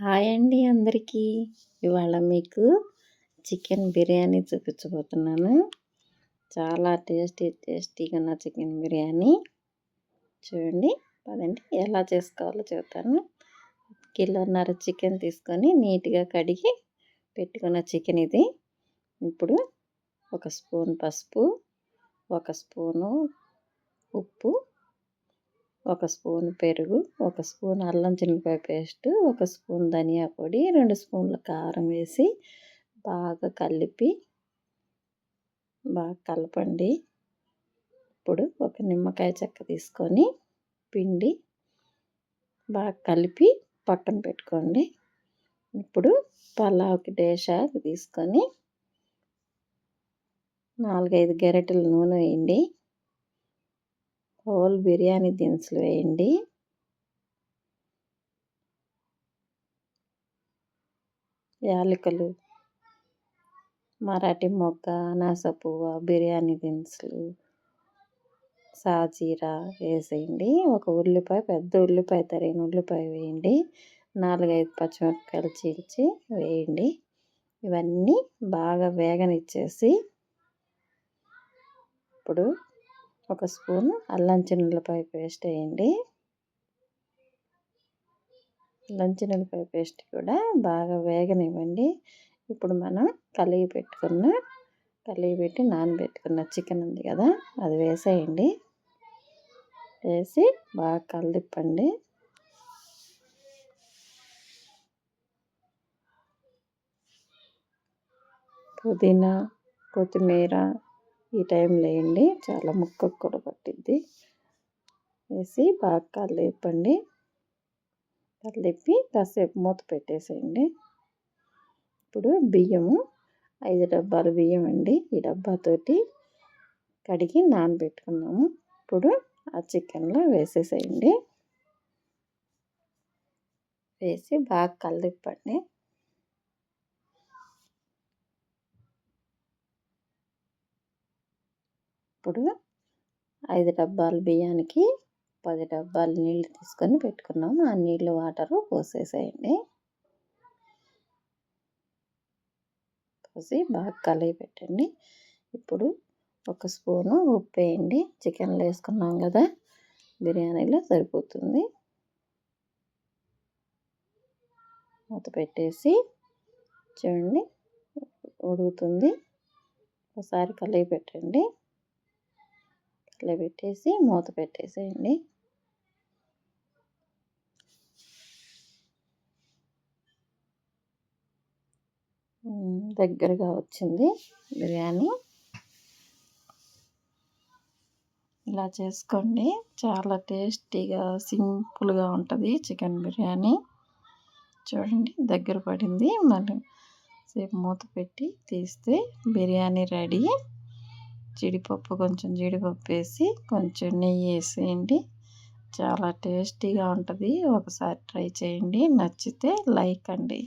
Hi అండి అందరికీ. ఇవాళ మీకు చికెన్ బిర్యానీ చూపించబోతున్నాను. చాలా టేస్టీ టేస్టీగా ఉన్న చికెన్ బిర్యానీ. చూడండి అదండి ఎలా చేసుకోవాలో చెబుతాను. కిలోన్నర చికెన్ తీసుకొని నీట్గా కడిగి పెట్టుకున్న చికెన్ ఇది. ఇప్పుడు ఒక స్పూన్ పసుపు ఒక స్పూను ఉప్పు ఒక స్పూన్ పెరుగు ఒక స్పూన్ అల్లం చిన్నపాయ పేస్ట్ ఒక స్పూన్ ధనియా పొడి రెండు స్పూన్ల కారం వేసి బాగా కలిపి బాగా కలపండి. ఇప్పుడు ఒక నిమ్మకాయ చెక్క తీసుకొని పిండి బాగా కలిపి పక్కన పెట్టుకోండి. ఇప్పుడు పలావ్కి డేషా తీసుకొని నాలుగైదు గెరెటలు నూనె వేయండి. హోల్ బిర్యానీ దినుసులు వేయండి. యాలకులు మరాఠీ మొగ్గ అనాస బిర్యానీ దినుసులు సాజీరా వేసేయండి. ఒక ఉల్లిపాయ పెద్ద ఉల్లిపాయ తరిగిన ఉల్లిపాయ వేయండి. నాలుగైదు పచ్చిమిరపకాయలు చీల్చి వేయండి. ఇవన్నీ బాగా వేగనిచ్చేసి ఇప్పుడు ఒక స్పూన్ అల్లం చిన్నులపాయ పేస్ట్ వేయండి. అల్లం చిన్నులపాయ పేస్ట్ కూడా బాగా వేగనివ్వండి. ఇప్పుడు మనం కలిగి పెట్టుకున్న కలిగి పెట్టి నానబెట్టుకున్న చికెన్ ఉంది కదా అది వేసేయండి. వేసి బాగా కలిపండి పుదీనా కొత్తిమీర ఈ టైంలో వేయండి. చాలా ముక్కకు కూడా పట్టిద్ది. వేసి బాగా కలిపండి కల్లిప్పి కాసేపు మూత పెట్టేసేయండి. ఇప్పుడు బియ్యము. ఐదు డబ్బాలు బియ్యం అండి. ఈ డబ్బాతోటి కడిగి నానబెట్టుకున్నాము. ఇప్పుడు ఆ చికెన్లో వేసేసేయండి. వేసి బాగా కలిపండి ఇప్పుడు ఐదు డబ్బాలు బియ్యానికి పది డబ్బాలు నీళ్ళు తీసుకొని పెట్టుకున్నాము. ఆ నీళ్ళు వాటరు పోసేసేయండి. పోసి బాగా కలిగి పెట్టండి. ఇప్పుడు ఒక స్పూను ఉప్పు వేయండి. చికెన్లో వేసుకున్నాం కదా బిర్యానీలో సరిపోతుంది. మూత పెట్టేసి చూడండి ఉడుకుతుంది. ఒకసారి కలిగి పెట్టండి. ఇట్లా పెట్టేసి మూత పెట్టేసేయండి. దగ్గరగా వచ్చింది బిర్యానీ. ఇలా చేసుకోండి. చాలా టేస్టీగా సింపుల్గా ఉంటుంది చికెన్ బిర్యానీ. చూడండి దగ్గర పడింది. మళ్ళీ సేపు మూత పెట్టి తీస్తే బిర్యానీ రెడీ. జీడిపప్పు కొంచెం జీడిపప్పు వేసి కొంచెం నెయ్యి వేసేయండి. చాలా టేస్టీగా ఉంటుంది. ఒకసారి ట్రై చేయండి. నచ్చితే లైక్ అండి.